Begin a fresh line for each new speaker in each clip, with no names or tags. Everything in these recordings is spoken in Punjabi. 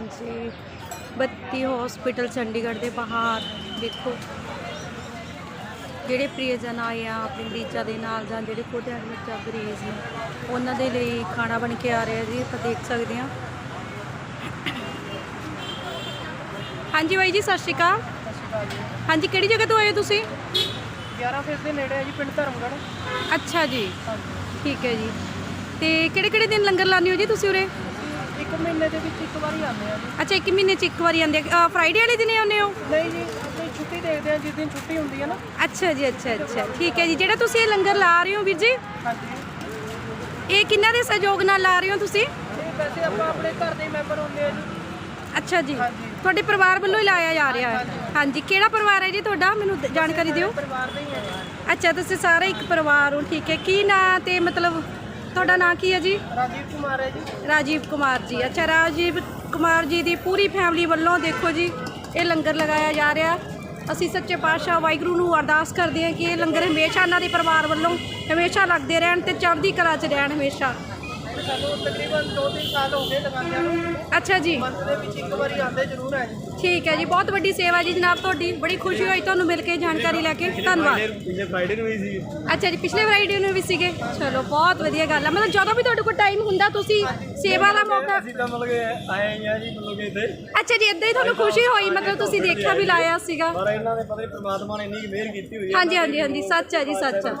ਜੀ ਬੱਤੀ ਹਸਪੀਟਲ ਚੰਡੀਗੜ੍ਹ ਦੇ ਬਾਹਰ। ਦੇਖੋ। ਜਿਹੜੇ ਪ੍ਰਿਯਜਨ ਆਏ ਆ ਆਪਣੇ ਮਰੀਜ਼ਾਂ ਦੇ ਨਾਲ ਜਾਂ ਜਿਹੜੇ ਖੁਦ ਐਡਮਿਟ ਆ ਮਰੀਜ਼ ਨੇ ਉਹਨਾਂ ਦੇ ਲਈ ਖਾਣਾ ਬਣ ਕੇ ਆ ਰਿਹਾ ਜੀ ਆਪਾਂ ਦੇਖ ਸਕਦੇ ਹਾਂ। ਹਾਂਜੀ ਬਾਈ ਜੀ ਸਤਿ ਸ਼੍ਰੀ ਅਕਾਲ। ਹਾਂਜੀ ਕਿਹੜੀ ਜਗ੍ਹਾ ਤੋਂ ਆਏ ਹੋ ਤੁਸੀਂ?
11 ਫੇਸ ਦੇ ਨੇੜੇ ਹੈ ਜੀ ਪਿੰਡ ਧਰਮਗੜ੍ਹ।
ਅੱਛਾ ਜੀ।
ਹਾਂਜੀ।
ਠੀਕ ਹੈ ਜੀ। ਤੇ ਕਿਹੜੇ ਕਿਹੜੇ ਦਿਨ ਲੰਗਰ ਲਾਉਂਦੇ ਹੋ ਜੀ ਤੁਸੀਂ ਉਰੇ?
ਇੱਕ ਮਹੀਨੇ ਦੇ ਵਿੱਚ ਇੱਕ ਵਾਰੀ ਆਉਂਦੇ ਆ ਜੀ।
ਅੱਛਾ ਇੱਕ ਮਹੀਨੇ 'ਚ ਇੱਕ ਵਾਰੀ ਆਉਂਦੇ ਆ। ਫਰਾਈਡੇ ਵਾਲੇ ਦਿਨੇ ਆਉਂਦੇ ਹੋ?
ਨਹੀਂ ਜੀ ਅਸੀਂ ਛੁੱਟੀ ਦੇਖਦੇ ਆ ਜਿਸ ਦਿਨ ਛੁੱਟੀ ਹੁੰਦੀ ਹੈ ਨਾ।
ਅੱਛਾ ਜੀ ਅੱਛਾ ਅੱਛਾ। ਠੀਕ ਹੈ ਜੀ। ਜਿਹੜਾ ਤੁਸੀਂ ਇਹ ਲੰਗਰ ਲਾ ਰਹੇ ਹੋ ਵੀਰ ਜੀ
ਹਾਂਜੀ।
ਇਹ ਕਿੰਨਾ ਦੇ ਸਹਿਯੋਗ ਨਾਲ ਲਾ ਰਹੇ ਹੋ ਤੁਸੀਂ?
ਇਹ ਵੈਸੇ ਆਪਾਂ ਆਪਣੇ ਘਰ ਦੇ ਮੈਂਬਰ ਹੁੰਦੇ ਆ ਜੀ।
ਅੱਛਾ ਜੀ।
ਹਾਂਜੀ।
ਤੁਹਾਡੇ ਪਰਿਵਾਰ ਵੱਲੋਂ ਹੀ ਲਾਇਆ ਜਾ ਰਿਹਾ ਹੈ। ਹਾਂਜੀ ਕਿਹੜਾ ਪਰਿਵਾਰ ਹੈ ਜੀ ਤੁਹਾਡਾ? ਮੈਨੂੰ ਦ- ਜਾਣਕਾਰੀ ਦਿਓ।
ਪਰਿਵਾਰ ਦੇ ਹੀ ਹੈ
ਅੱਛਾ ਤੁਸੀਂ ਸਾਰੇ ਇੱਕ ਪਰਿਵਾਰ ਹੋ। ਠੀਕ ਹੈ। ਕੀ ਨਾਂ ਤੇ ਮਤਲਬ ਤੁਹਾਡਾ ਨਾਂ ਕੀ ਹੈ ਜੀ?
ਰਾਜੀਵ ਕੁਮਾਰ ਹੈ ਜੀ।
ਰਾਜੀਵ ਕੁਮਾਰ ਜੀ। ਅੱਛਾ ਰਾਜੀਵ ਕੁਮਾਰ ਜੀ ਦੀ ਪੂਰੀ ਫੈਮਿਲੀ ਵੱਲੋਂ ਦੇਖੋ ਜੀ ਇਹ ਲੰਗਰ ਲਗਾਇਆ ਜਾ ਰਿਹਾ। ਅਸੀਂ ਸੱਚੇ ਪਾਤਸ਼ਾਹ ਵਾਹਿਗੁਰੂ ਨੂੰ ਅਰਦਾਸ ਕਰਦੇ ਹਾਂ ਕਿ ਇਹ ਲੰਗਰ ਹਮੇਸ਼ਾ ਇਹਨਾਂ ਦੇ ਪਰਿਵਾਰ ਵੱਲੋਂ ਹਮੇਸ਼ਾ ਲੱਗਦੇ ਰਹਿਣ ਤੇ ਚੜ੍ਹਦੀ ਕਲਾ 'ਚ ਰਹਿਣ ਹਮੇਸ਼ਾ।
ਸਾਨੂੰ ਤਕਰੀਬਨ 2-3 ਸਾਲ ਹੋ ਗਏ ਲਗਾਉਂਦਿਆਂ ਨੂੰ।
ਅੱਛਾ ਜੀ।
ਮੰਥ ਦੇ ਵਿੱਚ ਇੱਕ ਵਾਰੀ ਆਉਂਦੇ ਜ਼ਰੂਰ ਹੈ ਜੀ
ਠੀਕ ਹੈ ਜੀ ਬਹੁਤ ਵੱਡੀ ਸੇਵਾ ਜੀ ਜਨਾਬ ਤੁਹਾਡੀ। ਬੜੀ ਖੁਸ਼ੀ ਹੋਈ ਤੁਹਾਨੂੰ ਮਿਲ ਕੇ ਜਾਣਕਾਰੀ ਲੈ ਕੇ। ਧੰਨਵਾਦ।
ਪਿਛਲੇ ਫਰਾਈਡੇ ਨੂੰ ਵੀ ਸੀ
ਅੱਛਾ ਜੀ ਪਿਛਲੇ ਫਰਾਈਡੇ ਨੂੰ ਵੀ ਸੀਗੇ। ਚਲੋ ਬਹੁਤ ਵਧੀਆ ਗੱਲ ਹੈ ਮਤਲਬ ਜਦੋਂ ਵੀ ਤੁਹਾਡੇ ਕੋਲ ਟਾਈਮ ਹੁੰਦਾ ਤੁਸੀਂ ਸੇਵਾ ਦਾ ਮੌਕਾ
ਅਸੀਂ ਤਾਂ ਮਤਲਬ ਕਿ ਆਏ ਹੀ ਆ ਜੀ ਮਤਲਬ ਕਿ ਇੱਥੇ।
ਅੱਛਾ ਜੀ ਇਦਾਂ ਹੀ ਤੁਹਾਨੂੰ ਖੁਸ਼ੀ ਹੋਈ ਮਤਲਬ ਤੁਸੀਂ ਦੇਖਿਆ ਵੀ ਲਾਇਆ ਸੀਗਾ।
ਪਰ ਇਹਨਾਂ ਦੇ ਪਤਾ ਨਹੀਂ ਪ੍ਰਮਾਤਮਾ ਨੇ ਇੰਨੀ ਮਿਹਰ ਕੀਤੀ ਹੋਈ ਹੈ
ਹਾਂਜੀ ਹਾਂਜੀ ਹਾਂਜੀ ਸੱਚ ਹੈ ਜੀ ਸੱਚ ਹੈ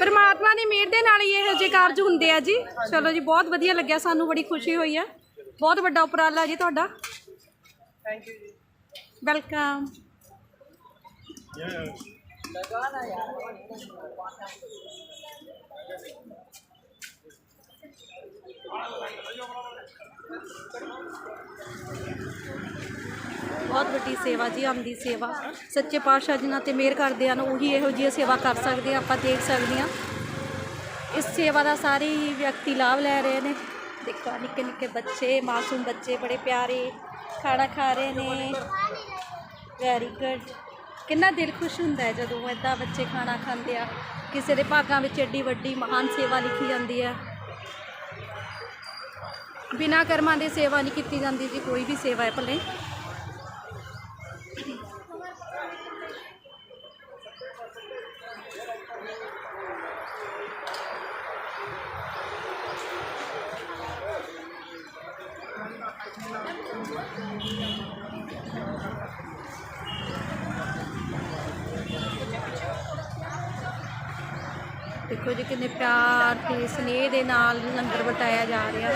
ਪਰਮਾਤਮਾ ਹੈ।
ਦੀ ਮਿਹਰ ਦੇ ਨਾਲ ਹੀ ਇਹੋ ਜਿਹੇ ਕਾਰਜ ਹੁੰਦੇ ਆ ਜੀ। ਚਲੋ ਜੀ ਬਹੁਤ ਵਧੀਆ ਲੱਗਿਆ ਸਾਨੂੰ ਬੜੀ ਖੁਸ਼ੀ ਹੋਈ ਹੈ ਬਹੁਤ ਵੱਡਾ ਉਪਰਾਲਾ ਜੀ ਤੁਹਾਡਾ।
ਥੈਂਕ ਯੂ ਜੀ।
ਵੈਲਕਮ ਬਹੁਤ ਵੱਡੀ ਸੇਵਾ ਜੀ, ਆਮ ਦੀ ਸੇਵਾ। ਸੱਚੇ ਪਾਤਸ਼ਾਹ ਜਿਨ੍ਹਾਂ ਤੇ ਮਿਹਰ ਕਰਦੇ ਹਨ ਉਹੀ ਇਹੋ ਜਿਹੀ ਸੇਵਾ ਕਰ ਸਕਦੇ ਆ, ਆਪਾਂ ਦੇਖ ਸਕਦੇ ਹਾਂ ਇਸ ਸੇਵਾ ਦਾ ਸਾਰੇ ਹੀ ਵਿਅਕਤੀ ਲਾਭ ਲੈ ਰਹੇ ਨੇ। ਦੇਖੋ ਨਿੱਕੇ ਨਿੱਕੇ ਬੱਚੇ, ਮਾਸੂਮ ਬੱਚੇ ਬੜੇ ਪਿਆਰੇ, ਖਾਣਾ ਖਾ ਰਹੇ ਨੇ। ਵੈਰੀ ਗੁੱਡ ਕਿੰਨਾ ਦਿਲ ਖੁਸ਼ ਹੁੰਦਾ ਹੈ ਜਦੋਂ ਇਦਾਂ ਬੱਚੇ ਖਾਣਾ ਖਾਂਦੇ ਆ। ਕਿਸੇ ਦੇ ਭਾਗਾਂ ਵਿੱਚ ਐਡੀ ਵੱਡੀ ਮਹਾਨ ਸੇਵਾ ਲਿਖੀ ਜਾਂਦੀ ਹੈ। ਬਿਨਾਂ ਕਰਮਾਂ ਦੇ ਸੇਵਾ ਨਹੀਂ ਕੀਤੀ ਜਾਂਦੀ ਜੀ, ਕੋਈ ਵੀ ਸੇਵਾ ਹੈ ਭਲੇ। ਦੇਖੋ ਜੀ ਕਿੰਨੇ ਪਿਆਰ ਤੇ ਸਨੇਹ ਦੇ ਨਾਲ ਲੰਗਰ ਵਟਾਇਆ ਜਾ ਰਿਹਾ।